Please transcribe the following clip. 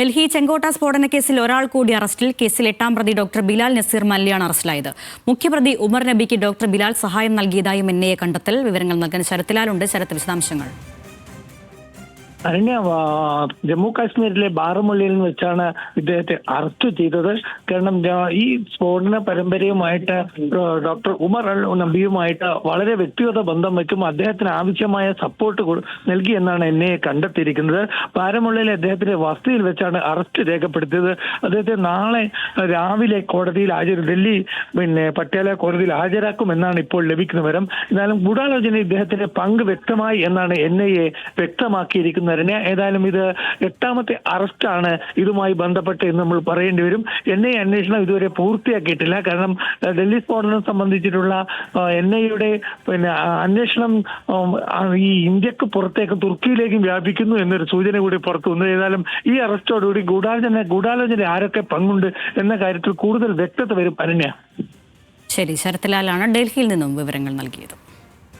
ഡൽഹി ചെങ്കോട്ട സ്ഫോടന കേസിൽ ഒരാൾ കൂടി അറസ്റ്റിൽ. കേസിൽ എട്ടാം പ്രതി ഡോക്ടർ ബിലാൽ നസീർ മല്ലിയാണ് അറസ്റ്റിലായത്. മുഖ്യപ്രതി ഉമർ നബിക്ക് ഡോക്ടർ ബിലാൽ സഹായം നൽകിയതായും എൻ കണ്ടെത്തൽ. വിവരങ്ങൾ നൽകാൻ ശരത്തിലാലുണ്ട് ശരത്ത് വിശദാംശങ്ങൾ. ആ, ജമ്മു കാശ്മീരിലെ ബാറമുള്ളിയിൽ വെച്ചാണ് ഇദ്ദേഹത്തെ അറസ്റ്റ് ചെയ്തത്. കാരണം ഈ സ്ഫോടന പരമ്പരയുമായിട്ട് ഡോക്ടർ ഉമർ അൽ നബിയുമായിട്ട് വളരെ വ്യക്തിഗത ബന്ധം വെച്ചും അദ്ദേഹത്തിന് ആവശ്യമായ സപ്പോർട്ട് നൽകി എന്നാണ് എന്നെ കണ്ടെത്തിയിരിക്കുന്നത്. ബാരമുള്ളിയിലെ അദ്ദേഹത്തിന്റെ വസതിയിൽ വെച്ചാണ് അറസ്റ്റ് രേഖപ്പെടുത്തിയത്. അദ്ദേഹത്തെ നാളെ രാവിലെ കോടതിയിൽ ഹാജർ ഡൽഹി പിന്നെ പട്യാല കോടതിയിൽ ഹാജരാക്കും എന്നാണ് ഇപ്പോൾ ലഭിക്കുന്ന വിവരം. എന്നാലും ഗൂഢാലോചന ഇദ്ദേഹത്തിന്റെ പങ്ക് വ്യക്തമായി എന്നാണ് എൻ ഐ എ വ്യക്തമാക്കിയിരിക്കുന്നത്. തന്നെ ഏതായാലും ഇത് എട്ടാമത്തെ അറസ്റ്റാണ് ഇതുമായി ബന്ധപ്പെട്ട് എന്ന് നമ്മൾ പറയേണ്ടി വരും. എൻ ഐ അന്വേഷണം ഇതുവരെ പൂർത്തിയാക്കിയിട്ടില്ല. കാരണം ഡൽഹി സ്ഫോടനം സംബന്ധിച്ചിട്ടുള്ള എൻ ഐയുടെ പിന്നെ അന്വേഷണം ഈ ഇന്ത്യയ്ക്ക് പുറത്തേക്ക് തുർക്കിയിലേക്കും വ്യാപിക്കുന്നു എന്നൊരു സൂചന കൂടി പുറത്തു വന്നു. ഏതായാലും ഈ അറസ്റ്റോടുകൂടി ഗൂഢാലോചന ഗൂഢാലോചന ആരൊക്കെ പങ്കുണ്ട് എന്ന കാര്യത്തിൽ കൂടുതൽ വ്യക്തത വരും. അനന്യ. ശരി ശരത്ലാലാണ് ഡൽഹിയിൽ നിന്നും വിവരങ്ങൾ നൽകിയത്.